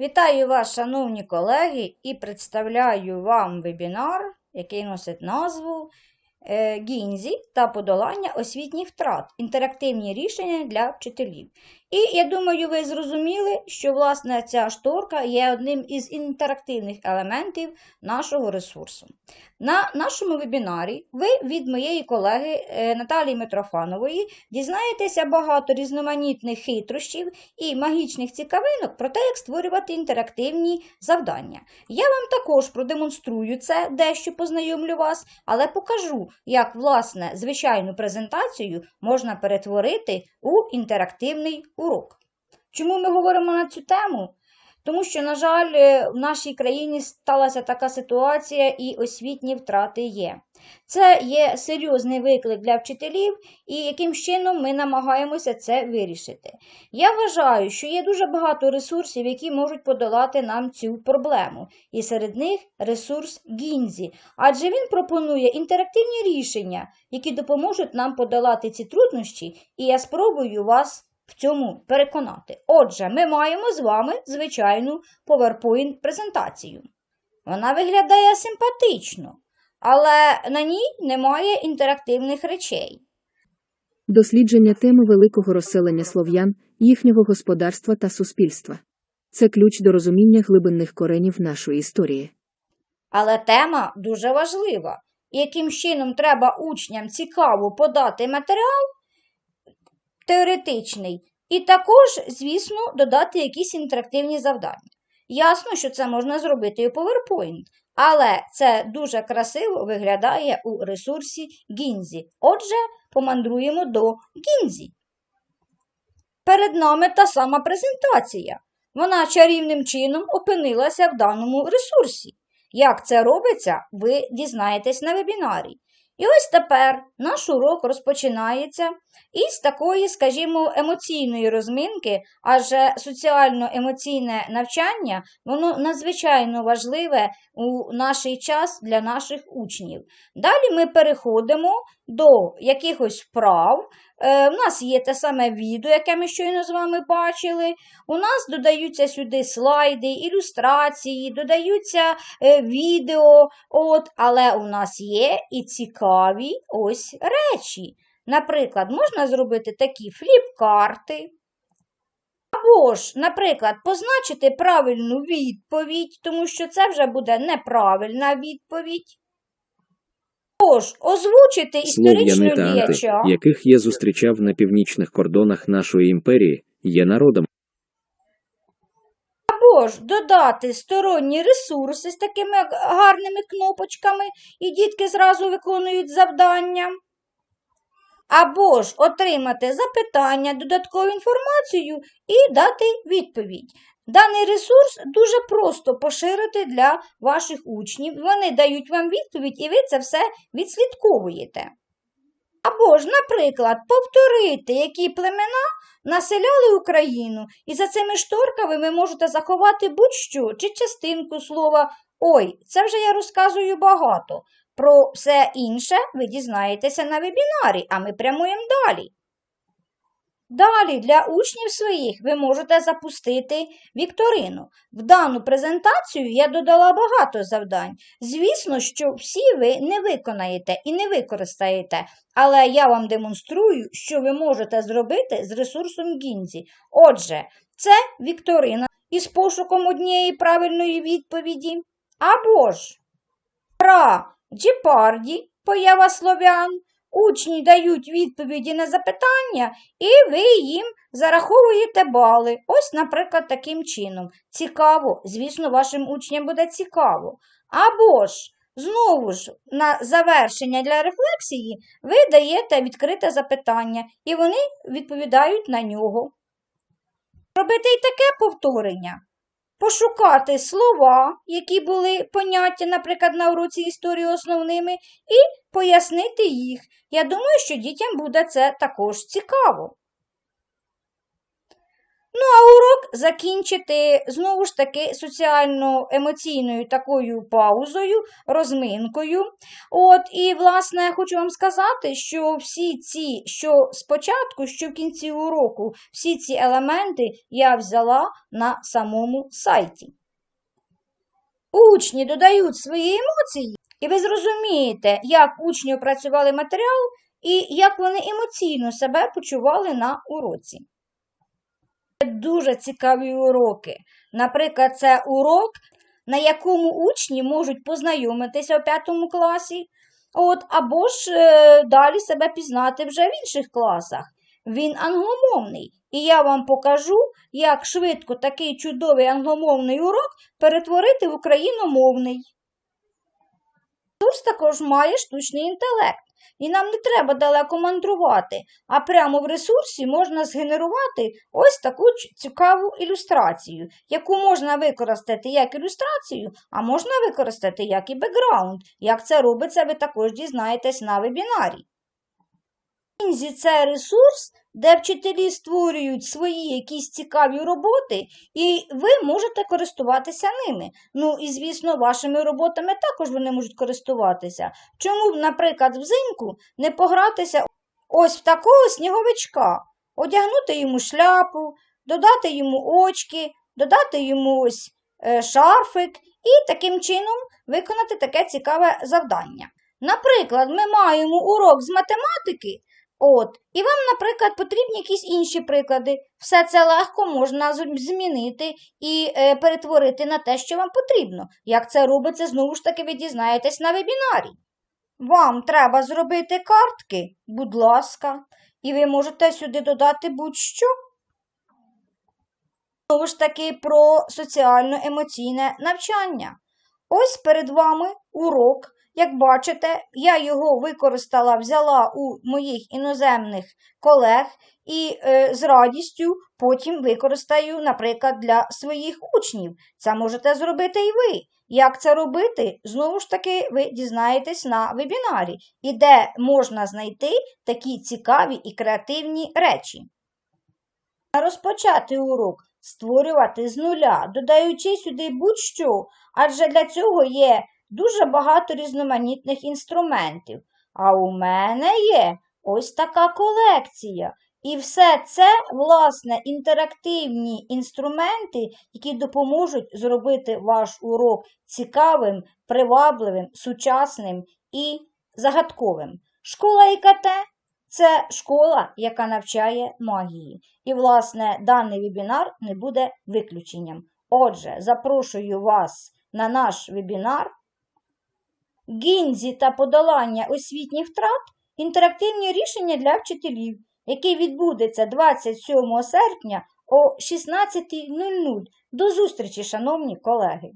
Вітаю вас, шановні колеги, і представляю вам вебінар, який носить назву е, Гінзі та подолання освітніх втрат. Інтерактивні рішення для вчителів. І я думаю, ви зрозуміли, що власне ця шторка є одним із інтерактивних елементів нашого ресурсу. На нашому вебінарі ви від моєї колеги е, Наталії Митрофанової дізнаєтеся багато різноманітних хитрощів і магічних цікавинок про те, як створювати інтерактивні завдання. Я вам також продемонструю це, дещо познайомлю вас, але покажу, як власне звичайну презентацію можна перетворити у інтерактивний урок. Чому ми говоримо на цю тему? Тому що, на жаль, е, в нашій країні сталася така ситуація, і освітні втрати є. Це є серйозний виклик для вчителів, і яким чином ми намагаємося це вирішити. Я вважаю, що є дуже багато ресурсів, які можуть подолати нам цю проблему. І серед них ресурс Гінзі, адже він пропонує інтерактивні рішення, які допоможуть нам подолати ці труднощі, і я спробую вас в цьому переконати. Отже, ми маємо з вами звичайну PowerPoint-презентацію. Вона виглядає симпатично, але на ній немає інтерактивних речей. Дослідження теми великого розселення слов'ян, їхнього господарства та суспільства. Це ключ до розуміння глибинних коренів нашої історії. Але тема дуже важлива. Яким чином треба учням цікаво подати матеріал теоретичний, і також, звісно, додати якісь інтерактивні завдання. Ясно, що це можна зробити і у PowerPoint, але це дуже красиво виглядає у ресурсі Гінзі. Отже, помандруємо до Гінзі. Перед нами та сама презентація. Вона чарівним чином опинилася в даному ресурсі. Як це робиться, ви дізнаєтесь на вебінарі. І ось тепер наш урок розпочинається із такої, скажімо, емоційної розминки, адже соціально-емоційне навчання воно надзвичайно важливе у наш час для наших учнів. Далі ми переходимо до якихось вправ. Е, У нас є те саме відео, яке ми щойно з вами бачили. У нас додаються сюди слайди, ілюстрації, додаються е, відео, от, але у нас є і цікаві ось речі. Наприклад, можна зробити такі фліп-карти. Або ж, наприклад, позначити правильну відповідь, тому що це вже буде неправильна відповідь. Або ж, озвучити історичну Слов'яни та анти, яких я зустрічав на північних кордонах нашої імперії, є народом, Або ж додати сторонні ресурси з такими гарними кнопочками, і дітки зразу виконують завдання. Або ж отримати запитання, додаткову інформацію і дати відповідь. Даний ресурс дуже просто поширити для ваших учнів. Вони дають вам відповідь, і ви це все відслідковуєте. Або ж, наприклад, повторити, які племена населяли Україну, і за цими шторками ви можете заховати будь-що чи частинку слова. Ой, це вже я розказую багато. Про все інше ви дізнаєтеся на вебінарі, а ми прямуємо далі. Далі для учнів своїх ви можете запустити вікторину. В дану презентацію я додала багато завдань. Звісно, що всі ви не виконаєте і не використаєте, але я вам демонструю, що ви можете зробити з ресурсом Гінзі. Отже, це вікторина із пошуком однієї правильної відповіді. Або ж Гра Джепарді, поява слов'ян. Учні дають відповіді на запитання, і ви їм зараховуєте бали. Ось, наприклад, таким чином. Цікаво, звісно, вашим учням буде цікаво. Або ж, знову ж, на завершення для рефлексії ви даєте відкрите запитання, і вони відповідають на нього. Робити і таке повторення пошукати слова, які були поняття, наприклад, на уроці історії основними, і пояснити їх. Я думаю, що дітям буде це також цікаво. Ну, а урок закінчити знову ж таки соціально-емоційною такою паузою, розминкою. От, і, власне, я хочу вам сказати, що всі ці, що спочатку, що в кінці уроку, всі ці елементи я взяла на самому сайті. Учні додають свої емоції, і ви зрозумієте, як учні опрацювали матеріал і як вони емоційно себе почували на уроці. Дуже цікаві уроки. Наприклад, це урок, на якому учні можуть познайомитися у п'ятому класі, от, або ж е, далі себе пізнати вже в інших класах. Він англомовний, і я вам покажу, як швидко такий чудовий англомовний урок перетворити в україномовний. Ресурс також має штучний інтелект, і нам не треба далеко мандрувати, а прямо в ресурсі можна згенерувати ось таку цікаву ілюстрацію, яку можна використати як ілюстрацію, а можна використати як і бекграунд. Як це робиться, ви також дізнаєтесь на вебінарі. Кінзі це ресурс, де вчителі створюють свої якісь цікаві роботи, і ви можете користуватися ними. Ну і, звісно, вашими роботами також вони можуть користуватися. Чому наприклад, взимку не погратися ось в такого сніговичка, одягнути йому шляпу, додати йому очки, додати йому ось е, шарфик і таким чином виконати таке цікаве завдання. Наприклад, ми маємо урок з математики. От, і вам, наприклад, потрібні якісь інші приклади. Все це легко можна змінити і е, перетворити на те, що вам потрібно. Як це робиться, знову ж таки, ви дізнаєтесь на вебінарі. Вам треба зробити картки, будь ласка, і ви можете сюди додати будь-що. Знову ж таки про соціально-емоційне навчання. Ось перед вами урок. Як бачите, я його використала, взяла у моїх іноземних колег і е, з радістю потім використаю, наприклад, для своїх учнів. Це можете зробити і ви. Як це робити, знову ж таки, ви дізнаєтесь на вебінарі, і де можна знайти такі цікаві і креативні речі. Розпочати урок створювати з нуля, додаючи сюди будь-що, адже для цього є дуже багато різноманітних інструментів. А у мене є ось така колекція. І все це, власне, інтерактивні інструменти, які допоможуть зробити ваш урок цікавим, привабливим, сучасним і загадковим. Школа ІКТ це школа, яка навчає магії. І, власне, даний вебінар не буде виключенням. Отже, запрошую вас на наш вебінар Гінзі та подолання освітніх втрат інтерактивні рішення для вчителів, який відбудеться 27 серпня о 16.00. До зустрічі, шановні колеги!